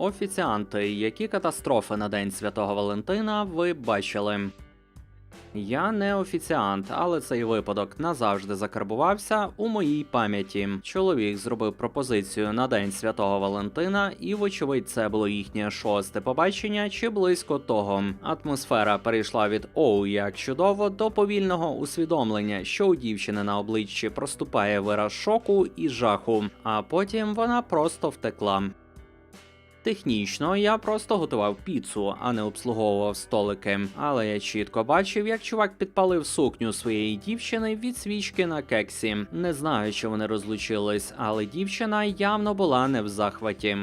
Офіціанти, які катастрофи на День Святого Валентина ви бачили? Я не офіціант, але цей випадок назавжди закарбувався у моїй пам'яті. Чоловік зробив пропозицію на День Святого Валентина, і, вочевидь, це було їхнє шосте побачення чи близько того. Атмосфера перейшла від оу як чудово до повільного усвідомлення, що у дівчини на обличчі проступає вираз шоку і жаху, а потім вона просто втекла. Технічно я просто готував піцу, а не обслуговував столики. Але я чітко бачив, як чувак підпалив сукню своєї дівчини від свічки на кексі. Не знаю, чи вони розлучились, але дівчина явно була не в захваті.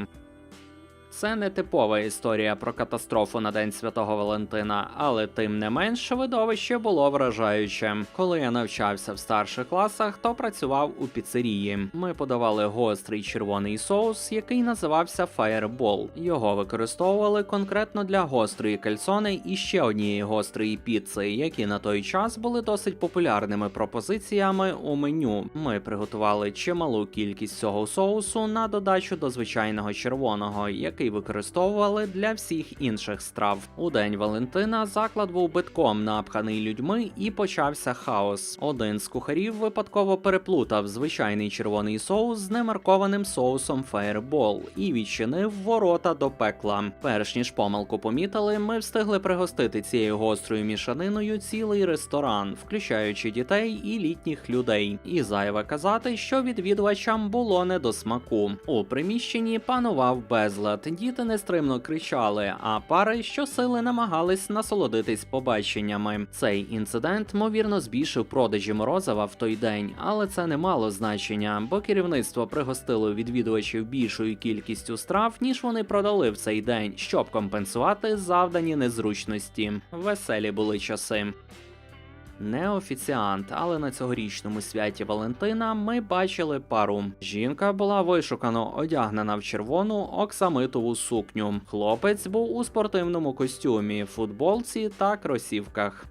Це не типова історія про катастрофу на День Святого Валентина, але тим не менш видовище було вражаюче. Коли я навчався в старших класах, то працював у піцерії. Ми подавали гострий червоний соус, який називався Fireball. Його використовували конкретно для гострої кальсони і ще однієї гострої піци, які на той час були досить популярними пропозиціями у меню. Ми приготували чималу кількість цього соусу на додачу до звичайного червоного, який використовували для всіх інших страв. У день Валентина заклад був битком напханий людьми, і почався хаос. Один з кухарів випадково переплутав звичайний червоний соус з немаркованим соусом Fireball і відчинив ворота до пекла. Перш ніж помилку помітили, ми встигли пригостити цією гострою мішаниною цілий ресторан, включаючи дітей і літніх людей. І зайве казати, що відвідувачам було не до смаку. У приміщенні панував безлад. Діти нестримно кричали, а пари щосили намагались насолодитись побаченнями. Цей інцидент, ймовірно, збільшив продажі морозива в той день, але це не мало значення, бо керівництво пригостило відвідувачів більшою кількістю страв, ніж вони продали в цей день, щоб компенсувати завдані незручності. Веселі були часи. Не офіціант, але на цьогорічному святі Валентина ми бачили пару. Жінка була вишукано одягнена в червону оксамитову сукню. Хлопець був у спортивному костюмі, футболці та кросівках.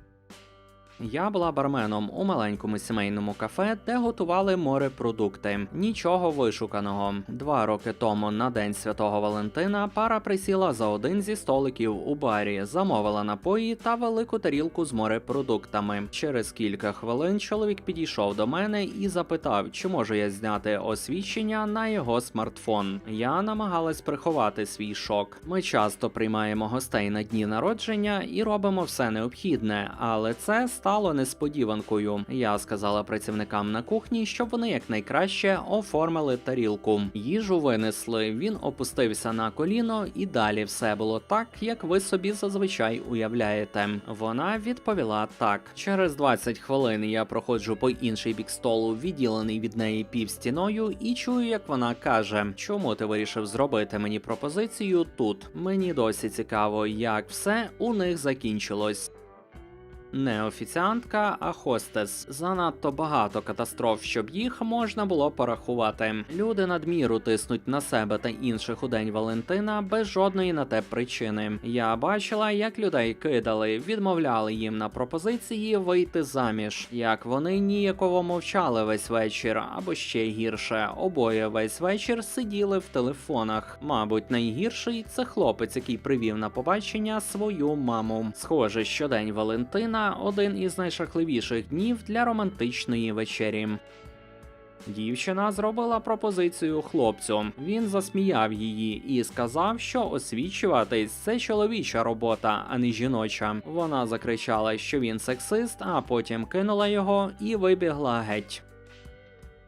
Я була барменом у маленькому сімейному кафе, де готували морепродукти. Нічого вишуканого. Два роки тому на день святого Валентина пара присіла за один зі столиків у барі, замовила напої та велику тарілку з морепродуктами. Через кілька хвилин чоловік підійшов до мене і запитав, чи можу я зняти освідчення на його смартфон. Я намагалась приховати свій шок. Ми часто приймаємо гостей на дні народження і робимо все необхідне, але це несподіванкою. Я сказала працівникам на кухні, щоб вони якнайкраще оформили тарілку. Їжу винесли. Він опустився на коліно, і далі все було так, як ви собі зазвичай уявляєте. Вона відповіла так. Через 20 хвилин я проходжу по інший бік столу, відділений від неї півстіною, і чую, як вона каже: Чому ти вирішив зробити мені пропозицію тут? Мені досі цікаво, як все у них закінчилось. Не офіціантка, а хостес. Занадто багато катастроф, щоб їх можна було порахувати. Люди надміру тиснуть на себе та інших у день Валентина без жодної на те причини. Я бачила, як людей кидали, відмовляли їм на пропозиції вийти заміж. Як вони ніяково мовчали весь вечір, або ще гірше, обоє весь вечір сиділи в телефонах. Мабуть, найгірший це хлопець, який привів на побачення свою маму. Схоже, що день Валентина один із найшахливіших днів для романтичної вечері. Дівчина зробила пропозицію хлопцю. Він засміяв її і сказав, що освічуватись це чоловіча робота, а не жіноча. Вона закричала, що він сексист, а потім кинула його і вибігла геть.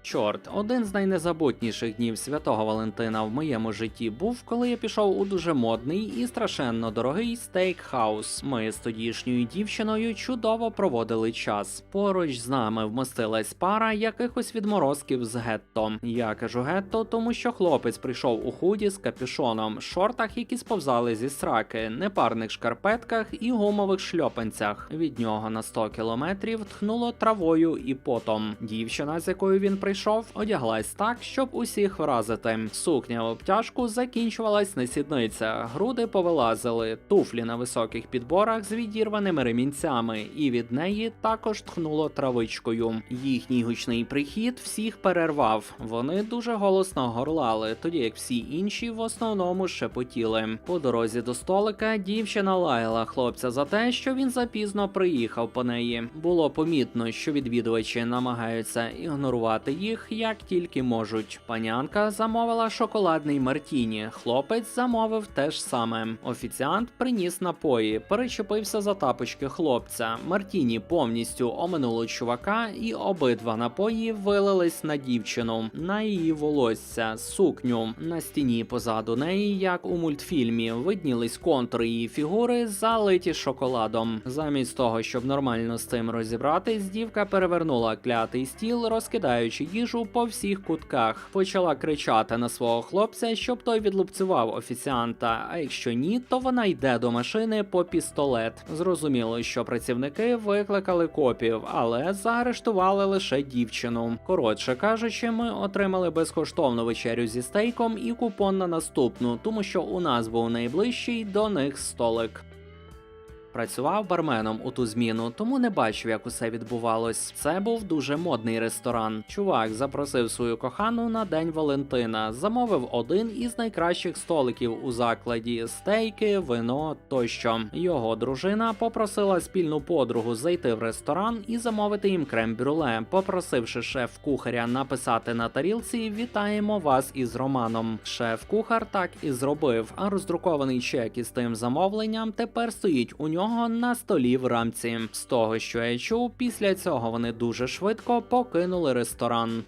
Чорт, один з найнезабутніших днів святого Валентина в моєму житті був, коли я пішов у дуже модний і страшенно дорогий стейкхаус. Ми з тодішньою дівчиною чудово проводили час. Поруч з нами вмостилась пара якихось відморозків з гетто. Я кажу гетто, тому що хлопець прийшов у худі з капюшоном, шортах, які сповзали зі сраки, непарних шкарпетках і гумових шльопанцях. Від нього на 100 кілометрів тхнуло травою і потом. Дівчина, з якою він прийшов прийшов, одяглась так, щоб усіх вразити. Сукня в обтяжку закінчувалась на сідницях, груди повилазили, туфлі на високих підборах з відірваними ремінцями, і від неї також тхнуло травичкою. Їхній гучний прихід всіх перервав. Вони дуже голосно горлали, тоді як всі інші в основному шепотіли. По дорозі до столика дівчина лаяла хлопця за те, що він запізно приїхав по неї. Було помітно, що відвідувачі намагаються ігнорувати їх як тільки можуть. Панянка замовила шоколадний мартіні. Хлопець замовив те ж саме. Офіціант приніс напої, перечепився за тапочки хлопця. Мартіні повністю оминуло чувака, і обидва напої вилились на дівчину, на її волосся, сукню. На стіні позаду неї, як у мультфільмі, виднілись контури її фігури, залиті шоколадом. Замість того, щоб нормально з цим розібратись, дівка перевернула клятий стіл, розкидаючи їжу по всіх кутках. Почала кричати на свого хлопця, щоб той відлупцював офіціанта. А якщо ні, то вона йде до машини по пістолет. Зрозуміло, що працівники викликали копів, але заарештували лише дівчину. Коротше кажучи, ми отримали безкоштовну вечерю зі стейком і купон на наступну, тому що у нас був найближчий до них столик. Працював барменом у ту зміну, тому не бачив, як усе відбувалось. Це був дуже модний ресторан. Чувак запросив свою кохану на день Валентина, замовив один із найкращих столиків у закладі: стейки, вино тощо. Його дружина попросила спільну подругу зайти в ресторан і замовити їм крем-брюле, попросивши шеф-кухаря написати на тарілці Вітаємо вас із Романом. Шеф-кухар так і зробив. А роздрукований чек із тим замовленням тепер стоїть у нього на столі в рамці. З того, що я чув, після цього вони дуже швидко покинули ресторан.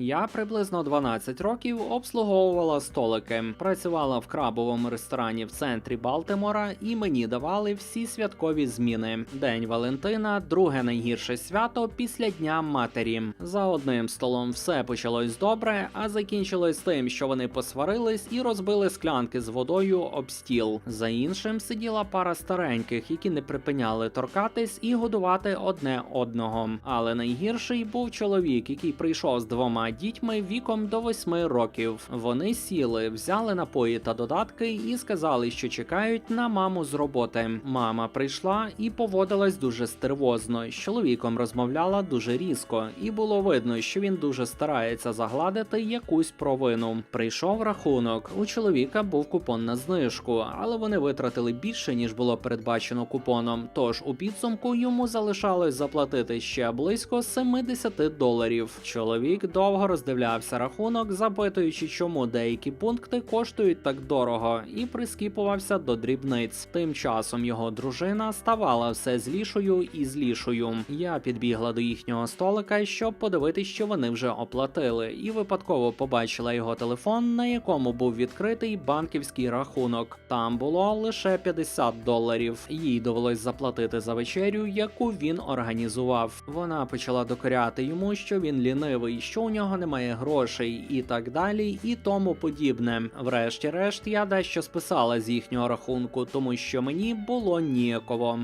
Я приблизно 12 років обслуговувала столики, працювала в крабовому ресторані в центрі Балтимора, і мені давали всі святкові зміни. День Валентина, друге найгірше свято після Дня матері. За одним столом все почалось добре, а закінчилось тим, що вони посварились і розбили склянки з водою об стіл. За іншим сиділа пара стареньких, які не припиняли торкатись і годувати одне одного. Але найгірший був чоловік, який прийшов з двома дітьми віком до восьми років. Вони сіли, взяли напої та додатки і сказали, що чекають на маму з роботи. Мама прийшла і поводилась дуже стервозно. З чоловіком розмовляла дуже різко, і було видно, що він дуже старається загладити якусь провину. Прийшов рахунок. У чоловіка був купон на знижку, але вони витратили більше ніж було передбачено купоном. Тож у підсумку йому залишалось заплатити ще близько 70 доларів. Чоловік довго роздивлявся рахунок, запитуючи, чому деякі пункти коштують так дорого, і прискіпувався до дрібниць. Тим часом його дружина ставала все злішою і злішою. Я підбігла до їхнього столика, щоб подивитись, що вони вже оплатили, і випадково побачила його телефон, на якому був відкритий банківський рахунок. Там було лише 50 доларів. Їй довелось заплатити за вечерю, яку він організував. Вона почала докоряти йому, що він лінивий, що у нього немає грошей, і так далі, і тому подібне. Врешті-решт, я дещо списала з їхнього рахунку, тому що мені було ніяково.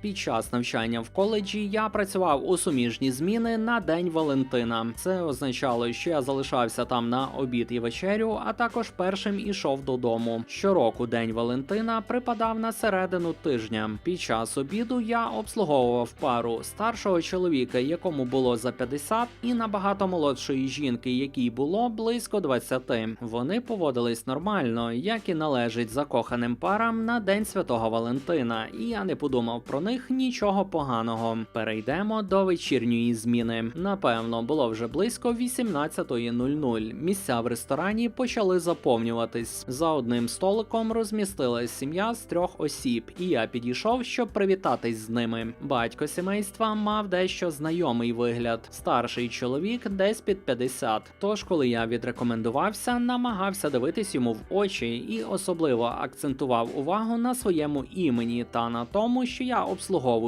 Під час навчання в коледжі я працював у суміжні зміни на День Валентина. Це означало, що я залишався там на обід і вечерю, а також першим ішов додому. Щороку День Валентина припадав на середину тижня. Під час обіду я обслуговував пару старшого чоловіка, якому було за 50, і набагато молодшої жінки, якій було близько 20. Вони поводились нормально, як і належить закоханим парам на День Святого Валентина, і я не подумав про них нічого поганого. Перейдемо до вечірньої зміни. Напевно, було вже близько 18.00. Місця в ресторані почали заповнюватись. За одним столиком розмістилась сім'я з трьох осіб, і я підійшов, щоб привітатись з ними. Батько сімейства мав дещо знайомий вигляд. Старший чоловік десь під 50. Тож, коли я відрекомендувався, намагався дивитись йому в очі і особливо акцентував увагу на своєму імені та на тому, що я обслуговую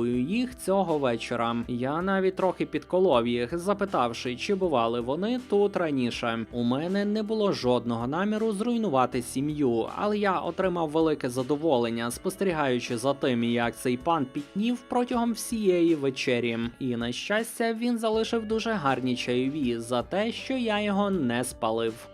їх цього вечора. Я навіть трохи підколов їх, запитавши, чи бували вони тут раніше. У мене не було жодного наміру зруйнувати сім'ю, але я отримав велике задоволення, спостерігаючи за тим, як цей пан пітнів протягом всієї вечері. І на щастя, він залишив дуже гарні чайові за те, що я його не спалив.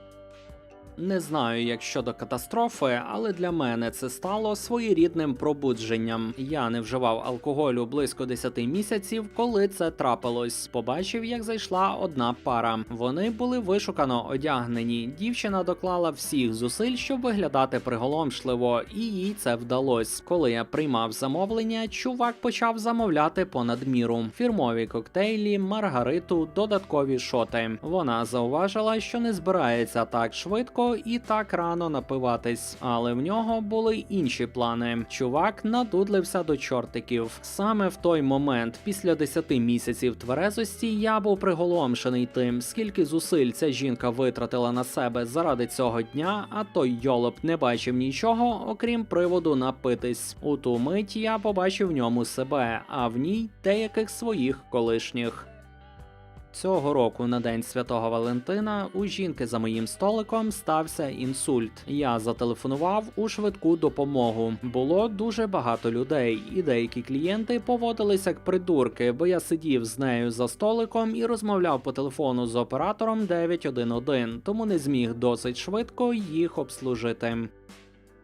Не знаю, як щодо катастрофи, але для мене це стало своєрідним пробудженням. Я не вживав алкоголю близько 10 місяців, коли це трапилось. Побачив, як зайшла одна пара. Вони були вишукано одягнені. Дівчина доклала всіх зусиль, щоб виглядати приголомшливо, і їй це вдалось. Коли я приймав замовлення, чувак почав замовляти понад міру: фірмові коктейлі, маргариту, додаткові шоти. Вона зауважила, що не збирається так швидко і так рано напиватись, але в нього були інші плани. Чувак надудлився до чортиків. Саме в той момент, після 10 місяців тверезості, я був приголомшений тим, скільки зусиль ця жінка витратила на себе заради цього дня, а той йолоп не бачив нічого, окрім приводу напитись. У ту мить я побачив в ньому себе, а в ній деяких своїх колишніх. Цього року на день святого Валентина у жінки за моїм столиком стався інсульт. Я зателефонував у швидку допомогу. Було дуже багато людей, і деякі клієнти поводилися як придурки, бо я сидів з нею за столиком і розмовляв по телефону з оператором 911, тому не зміг досить швидко їх обслужити.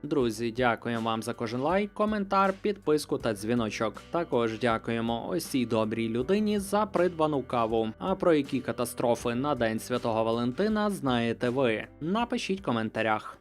Друзі, дякуємо вам за кожен лайк, коментар, підписку та дзвіночок. Також дякуємо ось цій добрій людині за придбану каву. А про які катастрофи на День Святого Валентина знаєте ви? Напишіть в коментарях.